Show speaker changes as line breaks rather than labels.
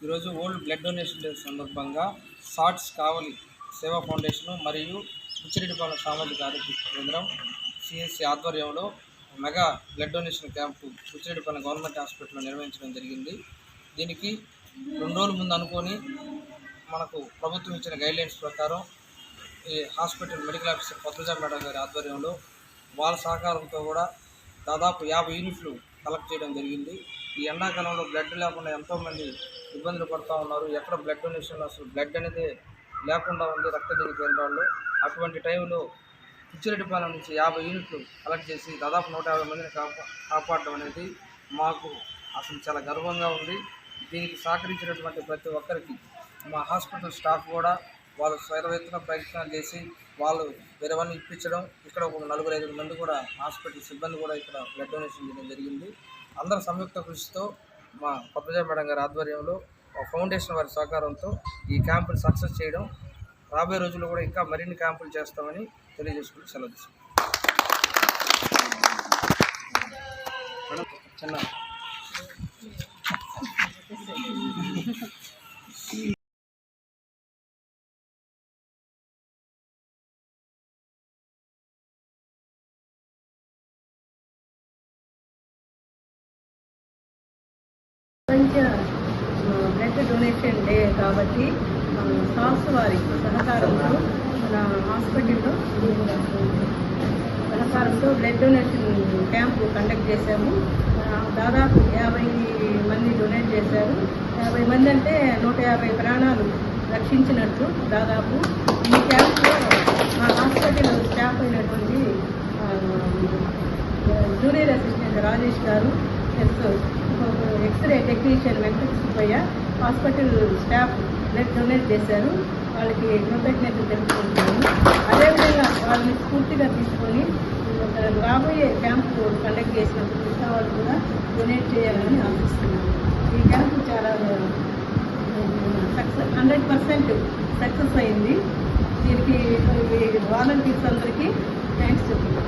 ఈరోజు world blood donation day సందర్భంగా SATS Kavali Seva foundation మరియు ఉచ్చిరెడ్డిపాలెం సామాజిక ఆరోగ్య కేంద్రం సిఎస్సి ఆధ్వర్యంలో mega blood donation camp Uchireddypalem government హాస్పిటల్లో నిర్వహించడం జరిగింది. దీనికి రెండు రోజుల ముందు అనుకొని మనకు ప్రభుత్వం ఇచ్చిన గైడ్లైన్స్ ప్రకారం ఈ hospital medical officer Padmaja madam గారి ఆధ్వర్యంలో వాళ్ళ సహకారంతో కూడా దాదాపు యాభై యూనిట్లు కలెక్ట్ చేయడం జరిగింది. ఈ ఎండాకాలంలో బ్లడ్ లేకుండా ఎంతోమంది ఇబ్బందులు పడుతూ ఉన్నారు. ఎక్కడ బ్లడ్ డొనేషన్ అసలు బ్లడ్ అనేది లేకుండా ఉంది రక్తదాన కేంద్రాల్లో. అటువంటి టైంలో పిచ్చిరెడ్డిపాలెం నుంచి యాభై యూనిట్లు కలెక్ట్ చేసి దాదాపు నూట యాభై మందిని కాపా కాపాడడం అనేది మాకు అసలు చాలా గర్వంగా ఉంది. దీనికి సహకరించినటువంటి ప్రతి ఒక్కరికి మా హాస్పిటల్ స్టాఫ్ కూడా వాళ్ళు స్వైరవేత్తన ప్రయత్నాలు చేసి వాళ్ళు వేరేవన్నీ ఇప్పించడం ఇక్కడ ఒక నలుగురు ఐదు మంది కూడా హాస్పిటల్ సిబ్బంది కూడా ఇక్కడ బ్లడ్ డొనేషన్ చేయడం జరిగింది. అందరి సంయుక్త కృషితో మా పద్మజ మేడం గారి ఆధ్వర్యంలో ఫౌండేషన్ వారి సహకారంతో ఈ క్యాంపుని సక్సెస్ చేయడం రాబోయే రోజుల్లో కూడా ఇంకా మరిన్ని క్యాంపులు చేస్తామని తెలియజేసుకుంటూ సెలవు తీసుకుంటాం చిన్న
ప్రపంచ బ్లడ్ డొనేషన్ డే కాబట్టి ఆ, సాల్స్ వారి సహకారంతో మన హాస్పిటల్లో సహకారంతో బ్లడ్ డొనేషన్ క్యాంపు కండక్ట్ చేశాము. దాదాపు యాభై మంది డొనేట్ చేశారు. యాభై మంది అంటే నూట యాభై ప్రాణాలు రక్షించినట్లు దాదాపు ఈ క్యాంప్లో మా హాస్పిటల్ స్టాఫ్ అయినటువంటి జూనియర్ అసిస్టెంట్ రాజేష్ గారు S x-ray technician Venkata Subbaiah hospital staff blood donate చేశారు. వాళ్ళకి కృతజ్ఞతలు తెలుపుకుంటున్నాను అదేవిధంగా వాళ్ళని స్ఫూర్తిగా తీసుకొని ఒక రాబోయే క్యాంపు కండక్ట్ చేసినప్పుడు మిగతా వాళ్ళు కూడా డొనేట్ చేయాలని ఆశిస్తున్నాను ఈ క్యాంపు చాలా సక్సెస్ హండ్రెడ్ పర్సెంట్ సక్సెస్ అయింది. దీనికి వాలంటీర్స్ అందరికీ థ్యాంక్స్ చెప్తున్నాను